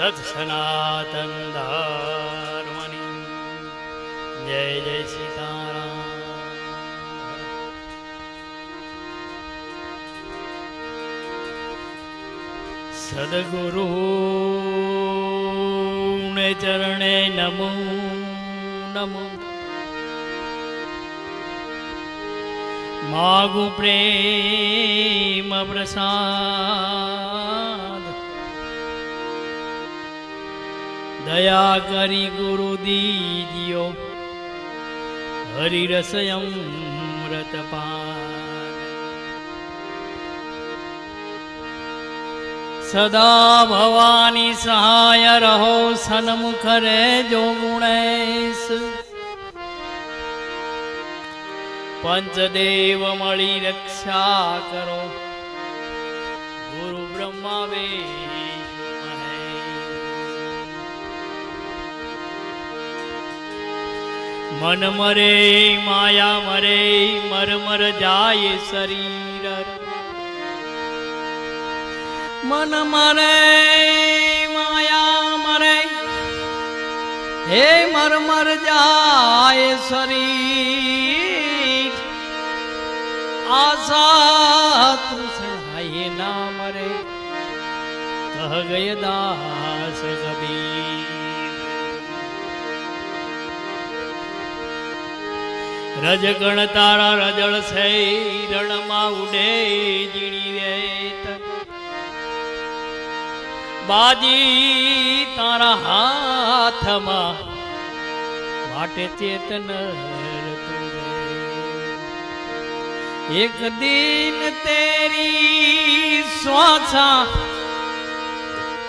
સત સનાતન ધર્મની જય જય સીતારામ સદગુરુ ને ચરણે નમો નમો માગુ પ્રેમ પ્રસાદ દયા કરી ગુરુ દીજ્યો હરિરસયમ વ્રતપાન સદા ભવાની સહાય રહો સન્મુખ રેજો ગુણેશ. પંચદેવ મળી રક્ષા કરો. ગુરુ બ્રહ્મા વિષ્ણુ મન મરે, માયા મરે મર મર જાય શરીર. મન મરે, માયા મરે, હે મર મર જાય શરીર. આશા તૃષણાએ ના મરે, કહ ગય રજગણ તારા રજળ છે રણમાં ઉડે જીણી રે બાજી તારા હાથમાં માટે ચેતન એક દિન તેરી સ્વાછા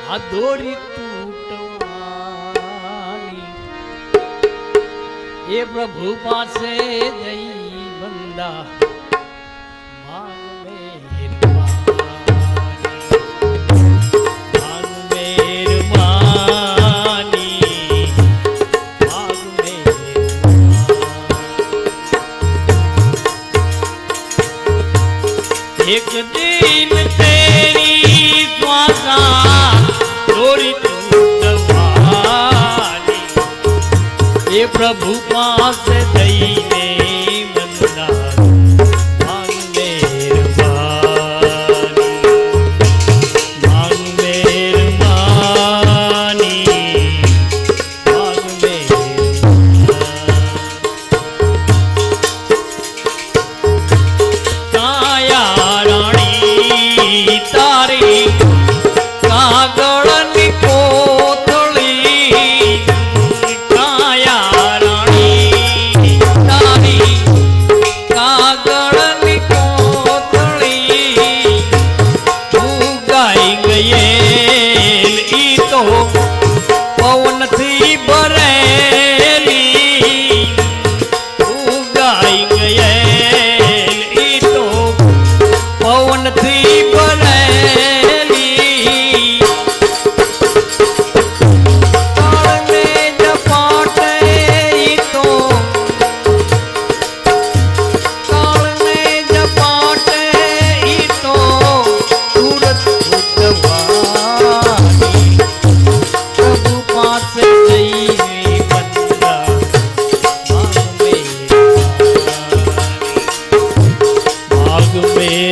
આ દોરી તૂટવાની એ પ્રભુ પાસે જઈ બંદા. એક દિન પ્રભુ પાસે જઈને হবে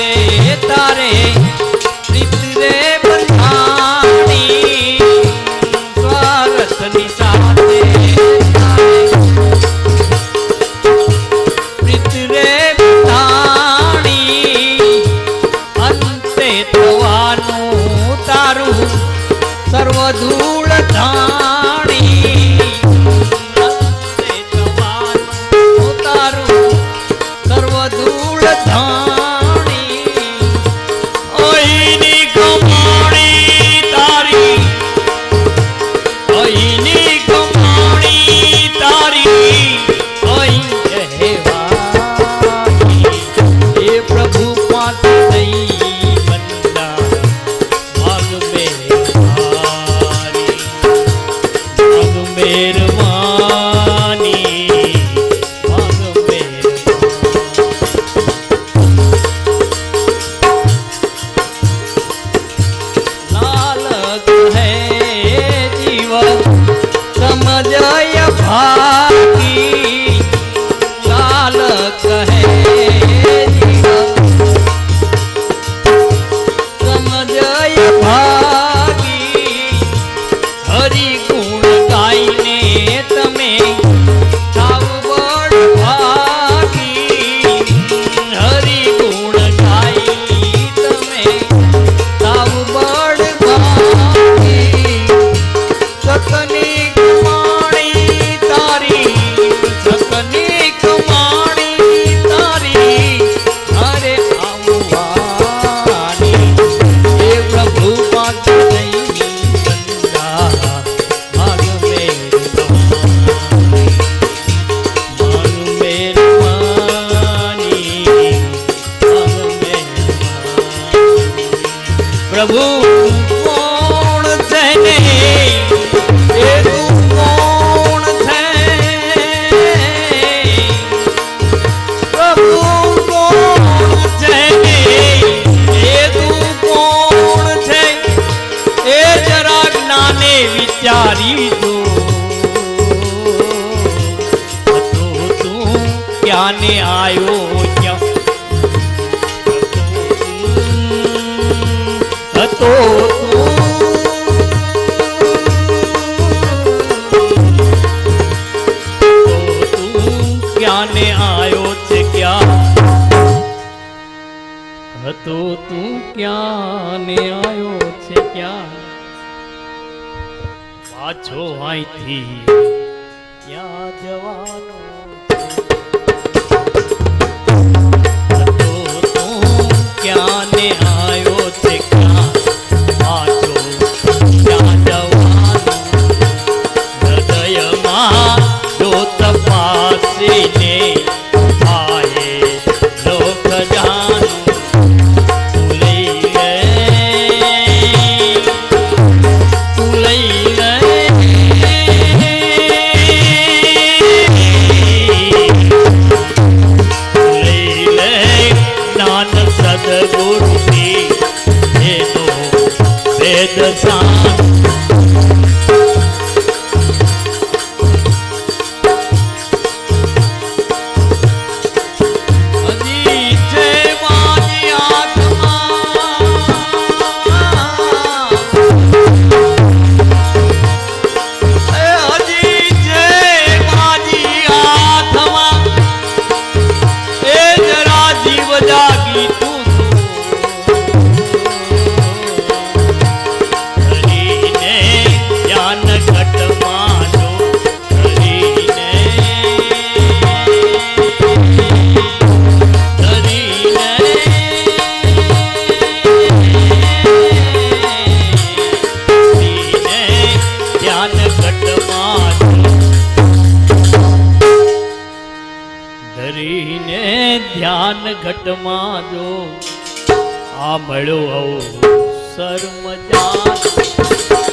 રે, તારે પ્રીત રે બંધાણી. સ્વાર્થની સાથે પ્રીત રે બંધાણી. અંતે થવાનું તારું સર્વ ધૂળ ધાણી સર્વ ધૂળ ધાણી. பெருமா તો તું ક્યાં ને આવ્યો છે ક્યાં? પાછો અહીંથી ક્યાં જવાનો તો તું ક્યાં सदगुरु की दे दो वेद शांति ધ્યાન ઘટમાં જો આ મળ્યો અવસર મજા